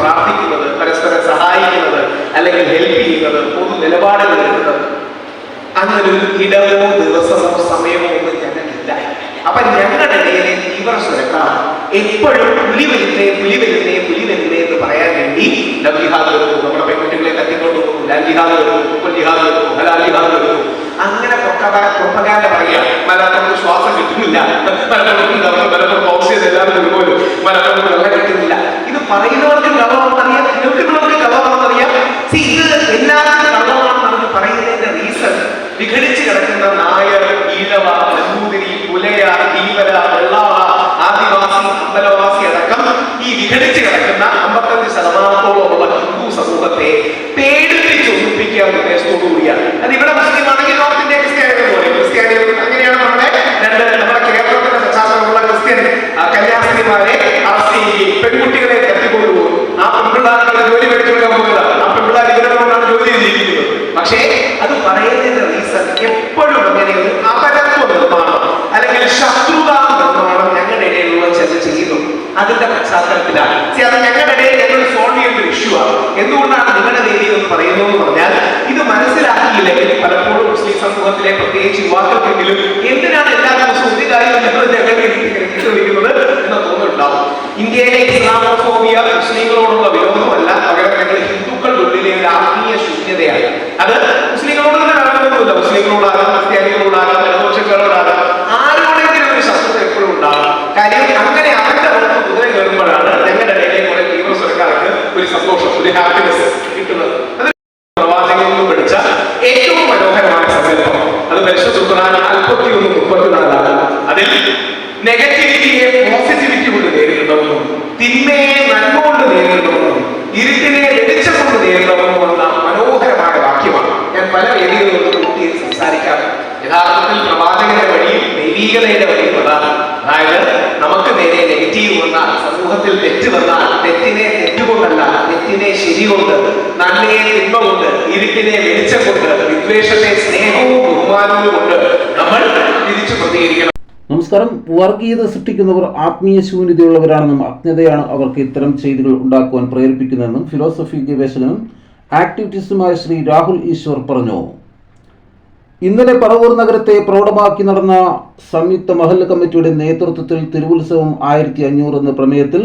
പ്രാർത്ഥിക്കുന്നത് പരസ്പരം സഹായിക്കുന്നത് അല്ലെങ്കിൽ ഹെൽപ്പ് ചെയ്യുന്നത് പൊതു നിലപാടുകൾ എടുക്കുന്നത്. അങ്ങനെ ഒരു ഇടവോ ദിവസമോ സമയമോ ഒന്നും ഞങ്ങൾക്കില്ല. അപ്പൊ ഞങ്ങളുടെ ഇടയിലെ തീവ്ര സുരക്കാർ എപ്പോഴും പുലി വരുന്നേ പുലി വരുന്നേ പുലി വരുന്നേ എന്ന് പറയാൻ വേണ്ടി ലവ് വരുന്നു നമ്മുടെ പെൺകുട്ടികളെ കത്തിക്കൊണ്ട് പോകുന്നു ലാൽ വരുന്നു മുപ്പൽ വരുന്നു ഹലാൽ വരുന്നു അങ്ങനെ പ്രൊപ്പകാൻഡ പറയുക മലപ്പുറത്ത് ശ്വാസം കിട്ടുന്നില്ല. മലപ്പുറത്ത് മലപ്പുറം ഓക്സിജൻ എല്ലാവരും പോലും മലപ്പുറത്ത് വെള്ളം കിട്ടുന്നില്ല. ഇത് പറയുന്നവർക്ക് കള്ളമാണെന്നറിയാം കേൾക്കുന്നവർക്ക് കള്ളമാണെന്നറിയാം See, ഇത് എല്ലാവർക്കും അതിന്റെ പശ്ചാത്തലത്തിലാണ്. ഞങ്ങളുടെ ഇടയിൽ ഞങ്ങൾ സോൾവ് ചെയ്യേണ്ട ഒരു ഇഷ്യൂ ആണ്. എന്തുകൊണ്ടാണ് നിങ്ങളുടെ രീതി എന്ന് പറയുന്നത് എന്ന് പറഞ്ഞാൽ ഇത് മനസ്സിലാക്കിയില്ലെങ്കിൽ പലപ്പോഴും മുസ്ലിം സമൂഹത്തിലെ പ്രത്യേകിച്ച് യുവാക്കൾക്കെങ്കിലും എന്തിനാണ് എല്ലാ ദിവസവും ഒരു ഞങ്ങളുടെ ചോദിക്കുന്നത് എന്ന തോന്നുന്നുണ്ടാവും ഇന്ത്യയിലെ ഇസ്ലാമോഫോബിയ മുസ്ലിങ്ങളോടുള്ള വിരോധമല്ല. പകരം ഞങ്ങൾ ഹിന്ദുക്കളുടെ ഉള്ളിലെ ഒരു ആത്മീയ ഒരു സന്തോഷം ഒരു ഹാപ്പിനെസ് കിട്ടുന്നത് ഏറ്റവും മനോഹരമായ അത് നെഗറ്റിവിറ്റിയെ മനോഹരമായ വാക്യമാണ്. പല യഥാർത്ഥത്തിൽ പ്രവാചകന്റെ വഴിയും ദൈവീകതയുടെ വഴിയും അതായത് നമുക്ക് നേരെ നെഗറ്റീവ് വന്നാൽ സമൂഹത്തിൽ തെറ്റ് വന്നാൽ തെറ്റിനെ തെറ്റുകൊണ്ടല്ല തെറ്റിനെ ശരി കൊണ്ട് നന്മയെ തിന്മ കൊണ്ട് ഇരുട്ടിനെ വെളിച്ചം കൊണ്ട് വിദ്വേഷത്തെ സ്നേഹവും ബഹുമാനവും കൊണ്ട് നമ്മൾ തിരിച്ചു പ്രതികരിക്കണം. നമസ്കാരം. വർഗീയത സൃഷ്ടിക്കുന്നവർ ആത്മീയ ശൂന്യതയുള്ളവരാണെന്നും അജ്ഞതയാണ് അവർക്ക് ഇത്തരം ചെയ്തികൾ ഉണ്ടാക്കുവാൻ പ്രേരിപ്പിക്കുന്നതെന്നും ഫിലോസഫി ഗവേഷകനും ആക്ടിവിറ്റിസ്റ്റുമായ ശ്രീ രാഹുൽ ഈശ്വർ പറഞ്ഞു. ഇന്നലെ പറവൂർ നഗരത്തെ പ്രൗഢമാക്കി നടന്ന സംയുക്ത മഹല്ല് കമ്മിറ്റിയുടെ നേതൃത്വത്തിൽ തിരുവുത്സവം ആയിരത്തി അഞ്ഞൂറ് എന്ന പ്രമേയത്തിൽ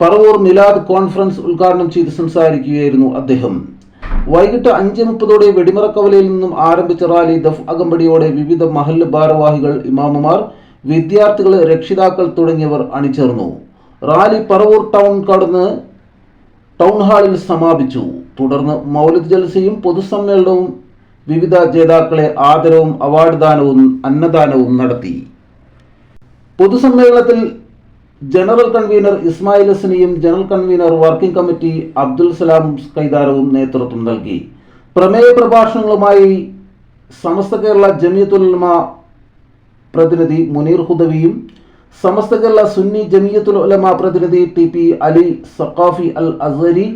പറവൂർ മിലാദ് കോൺഫറൻസ് ഉദ്ഘാടനം ചെയ്ത് സംസാരിക്കുകയായിരുന്നു അദ്ദേഹം. വൈകിട്ട് അഞ്ച് മുപ്പതോടെ വെടിമറക്കവലയിൽ നിന്നും ആരംഭിച്ച റാലി ദഫ് അകമ്പടിയോടെ വിവിധ മഹല്ല് ഭാരവാഹികൾ ഇമാമുമാർ വിദ്യാർത്ഥികൾ രക്ഷിതാക്കൾ തുടങ്ങിയവർ അണിചേർന്നു. റാലി പറവൂർ ടൗൺ കടന്ന് ടൗൺ ഹാളിൽ സമാപിച്ചു. തുടർന്ന് മൗലിദ് ജൽസയും പൊതുസമ്മേളനവും വിവിധ ജേതാക്കളെ ആദരവും അവാർഡ് ദാനവും അന്നദാനവും നടത്തി. പൊതുസമ്മേളനത്തിൽ general convener Ismail ഹസനിയും general convener working committee Abdul Salam കൈതാരവും നേതൃത്വം നൽകി. പ്രമേയ പ്രഭാഷണങ്ങളുമായി സമസ്ത കേരള ജമിയത്തുലമ പ്രതിനിധി മുനീർ ഹുദവിയും സമസ്ത കേരള സുന്നി ജമിയത്തുലമ പ്രതിനിധി ടി പി അലി സഖാഫി അൽ അസരി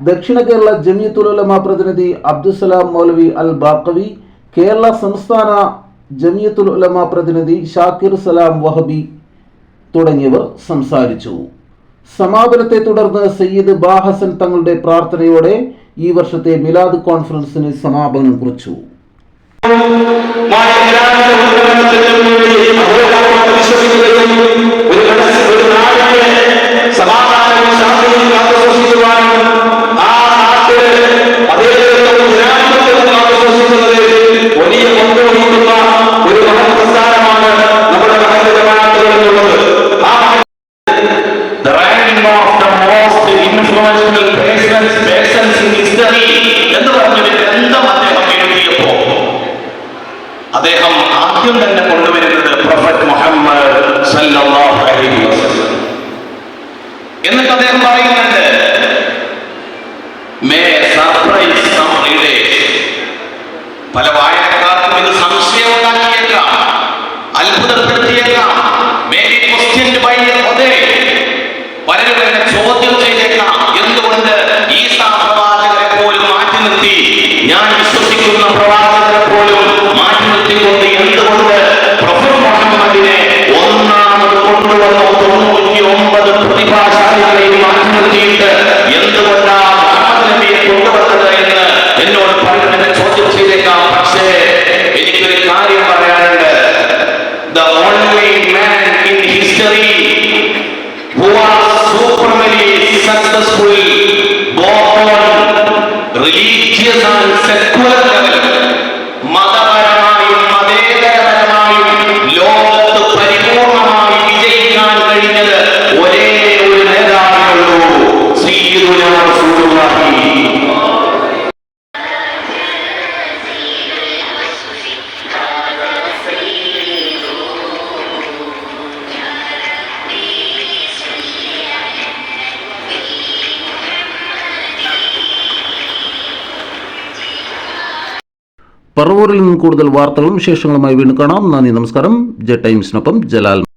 ദക്ഷിണ കേരള ജമിയത്തുലമ പ്രതിനിധി അബ്ദുസലാം മൗലവി അൽ ബാക്കവി കേരള സംസ്ഥാന ജമിയത്തുലമ പ്രതിനിധി ഷാക്കിർ സലാം വഹബി തുടങ്ങിയവർ സംസാരിച്ചു. സമാപനത്തെ തുടർന്ന് സയ്യിദ് ബാഹസൻ തങ്ങളുടെ പ്രാർത്ഥനയോടെ ഈ വർഷത്തെ മിലാദ് കോൺഫറൻസിന് സമാപനം കുറിച്ചു. സമാധാനവും most influential persons, persons in എന്ന് പറഞ്ഞൊരു ഗ്രന്ഥം അദ്ദേഹം എഴുതിയപ്പോ അദ്ദേഹം ആദ്യം തന്നെ കൊണ്ടുവരുന്നത് പ്രൊഫറ്റ് മുഹമ്മദ് സല്ലല്ലാഹു അലൈഹി വസല്ലം. എന്നിട്ട് അദ്ദേഹം പറയുന്നുണ്ട് മേ സർപ്രൈസ് സം റീഡേഴ്സ് പല വായനക്കാർക്കും ഇത് സംശയം ഉണ്ടാക്കിയേക്കാം അത്ഭുതപ്പെടുത്തിയേക്കാം. മേ ബി ക്വസ്റ്റ്യൻഡ് ബൈ പലരും എന്നെ ചോദ്യം ഞാൻ പറവൂരിൽ നിന്ന് കൂടുതൽ വാർത്തകളും വിശേഷങ്ങളുമായി വീണ്ടും കാണാം. നന്ദി നമസ്കാരം. ജെ ടൈംസിനൊപ്പം ജലാൽ